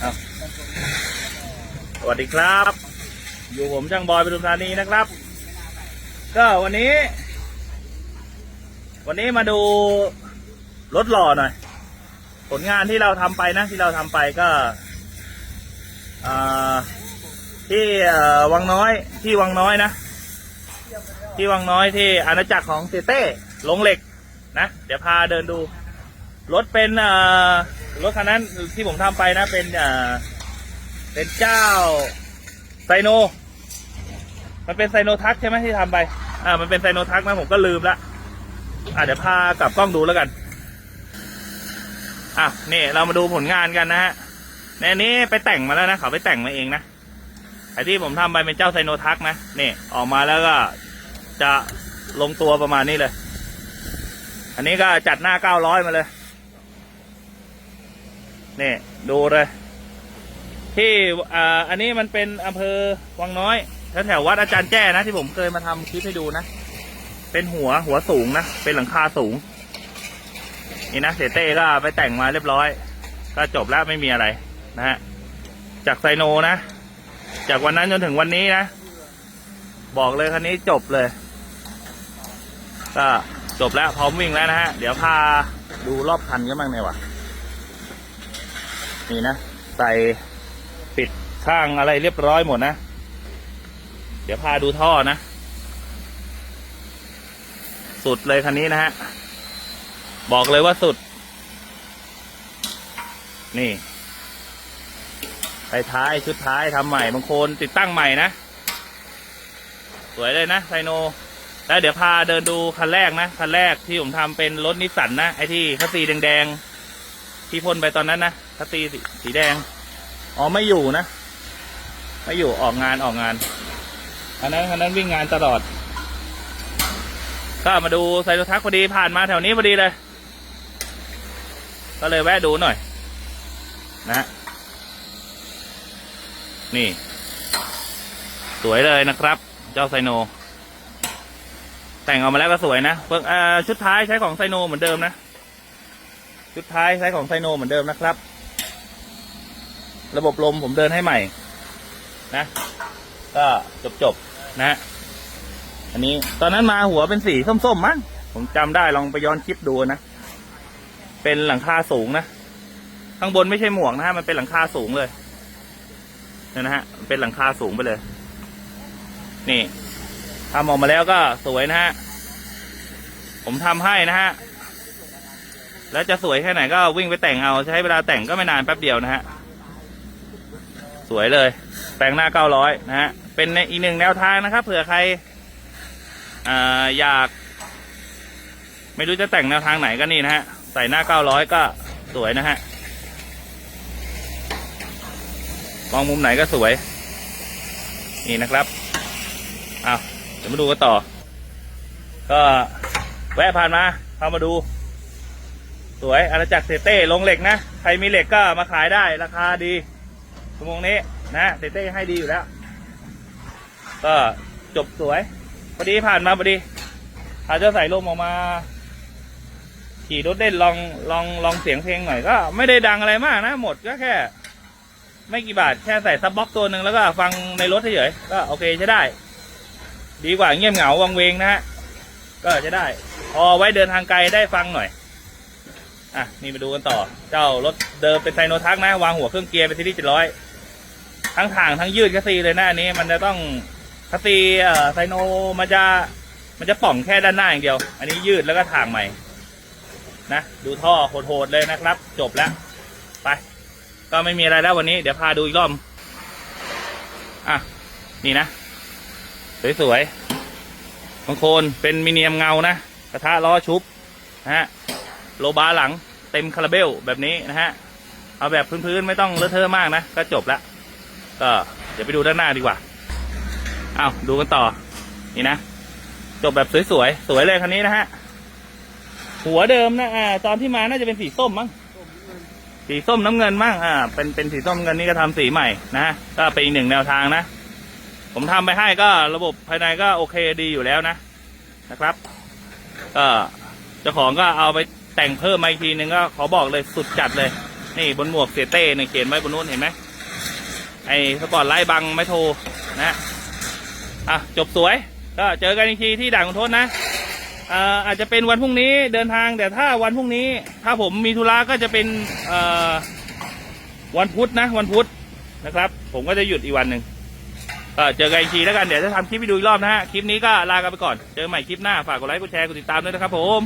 เอาสวัสดีครับ อยู่ผมช่างบอยปทุมธานีนะครับ ก็วันนี้ วันนี้มาดูรถหล่อหน่อย ผลงานที่เราทำไปนะ ที่เราทำไปก็ที่วังน้อย ที่วังน้อยนะ ที่วังน้อยที่อาณาจักรของเตเต้ลงเหล็กนะ เดี๋ยวพาเดินดู รถเป็นรถคันนั้นที่ผมทำไปนะ เป็นเป็นเจ้าไซโน มันเป็นไซโนทักใช่ไหมที่ทำไป อ่า มันเป็นไซโนทักนะผมก็ลืมละอะเดี๋ยวพากลับกล้องดูแล้วกัน อะนี่เรามาดูผลงานกันนะฮะในนี้ไปแต่งมาแล้วนะเขาไปแต่งมาเองนะไอที่ผมทำไปเป็นเจ้าไซโนทักนะนี่ออกมาแล้วก็จะลงตัวประมาณนี้เลย อันนี้ก็จัดหน้าเก้าร้อยมาเลย นี่ดูเลย ที่อ่าอันนี้มันเป็นอำเภอวังน้อยแถวแถววัดอาจารย์แจ้นะที่ผมเคยมาทำคลิปให้ดูนะ เป็นหัวหัวสูงนะ เป็นหลังคาสูง นี่นะเสเต้ก็ไปแต่งมาเรียบร้อย ก็จบแล้วไม่มีอะไรนะฮะ จากไซโนนะ จากวันนั้นจนถึงวันนี้นะ บอกเลยคันนี้จบเลย ก็จบแล้วพร้อมวิ่งแล้วนะฮะ เดี๋ยวพาดูรอบคันกันบ้างเนี่ยวะ นี่นะ ใส่ปิดข้างอะไรเรียบร้อยหมดนะ เดี๋ยวพาดูท่อนะ สุดเลยคันนี้นะฮะ บอกเลยว่าสุด นี่ไปท้ายชุดท้ายทำใหม่บางคนติดตั้งใหม่นะ สวยเลยนะไซโน แล้วเดี๋ยวพาเดินดูคันแรกนะ คันแรกที่ผมทำเป็นรถนิสสันนะ ไอที่คัสซีแดงๆที่พ่นไปตอนนั้นนะ คัสซีสีแดง อ๋อไม่อยู่นะ ไม่อยู่ออกงานออกงาน อันนั้นคันนั้นวิ่งงานตลอด ก็มาดูไซโนทักพอดีผ่านมาแถวนี้พอดีเลย ก็เลยแวะดูหน่อย นะ นี่ สวยเลยนะครับ เจ้าไซโน แต่งออกมาแล้วก็สวยนะเพิ่งอ่าชุดท้ายใช้ของไซโนเหมือนเดิมนะชุดท้ายใช้ของไซโนเหมือนเดิมนะครับ ระบบลมผมเดินให้ใหม่ นะ ก็จบจบนะ อันนี้ตอนนั้นมาหัวเป็นสีส้มๆมั้งผมจำได้ลองไปย้อนคลิปดูนะ เป็นหลังคาสูงนะ ข้างบนไม่ใช่หมวกนะฮะมันเป็นหลังคาสูงเลยเนี่ยนะฮะเป็นหลังคาสูงไปเลย นี่ทำออกมาแล้วก็สวยนะฮะผมทำให้นะฮะแล้วจะสวยแค่ไหนก็วิ่งไปแต่งเอา ใช้เวลาแต่งก็ไม่นานแป๊บเดียวนะฮะ วยเลยแต่งหน้าเก้าร้อยนะฮะ เป็นอีกหนึ่งแนวทางนะครับ เผื่อใครออยาก ไม่รู้จะแต่งแนวทางไหนก็นี่นะฮะ ใส่หน้าเก้าร้อยก็สวยนะฮะ มองมุมไหนก็สวย นี่นะครับเอาเดี๋ยวมาดูกันต่อ ก็แวะผ่านมาเข้ามาดู สวยอาณาจักรเซเต้ลงเหล็กนะ ใครมีเหล็กก็มาขายได้ราคาดี ชั่วโมงนี้นะเซเต้ให้ดีอยู่แล้ว ก็จบสวยพอดีผ่านมาพอดีอาจจะใส่ลมออกมา ขี่รถเล่นลองลองลองเสียงเพลงหน่อยก็ ไม่ได้ดังอะไรมากนะ หมดก็แค่ ไม่กี่บาทแค่ใส่ซับบ็อกตัวหนึ่งแล้วก็ฟังในรถเฉยๆก็โอเคใช้ได้ ดีกว่าเงียบเหงาวังเวงนะฮะก็จะได้พอไว้เดินทางไกลได้ฟังหน่อย อะ นี่มาดูกันต่อ เจ้ารถเดิมเป็นไซโนทักนะ วางหัวเครื่องเกียร์เป็นซีรีส์เจ็ดร้อย ทั้งถ่างทั้งยืดคัสซีเลยนะอันนี้มันจะต้องคัสซีเอ่อไซโนมันจะมันจะป่องแค่ด้านหน้าอย่างเดียว อันนี้ยืดแล้วก็ถ่างใหม่ นะ ดูท่อโหดๆเลยนะครับ จบแล้ว ไป ก็ไม่มีอะไรแล้ววันนี้ เดี๋ยวพาดูอีกรอบอะ นี่นะ สวยๆบางคนเป็นมิเนียมเงานะ กระทะล้อชุบนะฮะ โลบาร์หลังเต็มคาราเบลแบบนี้นะฮะ เอาแบบพื้นๆ ไม่ต้องเลอะเทอะมากนะ ก็จบและ ก็เดี๋ยวไปดูด้านหน้าดีกว่าเอาดูกันต่อ นี่นะจบแบบสวยๆ สวยเลยคันนี้นะฮะ หัวเดิมนะอ่าตอนที่มาน่าจะเป็นสีส้มมั้งสีส้มน้ำเงินมั่งอ่า เป็นเป็นสีส้มเงินนี่ก็ทำสีใหม่นะฮะก็เป็นอีกหนึ่งแนวทางนะ ผมทำไปให้ก็ระบบภายในก็โอเคดีอยู่แล้วนะนะครับ ก็เจ้าของก็เอาไปแต่งเพิ่มมาอีกทีนึงก็ขอบอกเลยสุดจัดเลย นี่บนหมวกเสียเต้เนี่ยเขียนไว้บนนู้นเห็นไหม ไอ้สปอร์ตไลท์บังไม่โทรนะอะจบสวย ก็เจอกันอีกทีที่ด่านคุณทศนะอ่ออาจจะเป็นวันพรุ่งนี้เดินทางแต่ถ้าวันพรุ่งนี้ ถ้าผมมีธุระก็จะเป็นอ่อวันพุธนะ วันพุธนะครับ ผมก็จะหยุดอีกวันหนึ่งก็เจอกันอีกทีแล้วกันเดี๋ยวจะทำคลิปไปดูอีกรอบนะฮะคลิปนี้ก็ลากันไปก่อนเจอกันใหม่คลิปหน้าฝากกดไลค์กดแชร์กดติดตามด้วยนะครับผม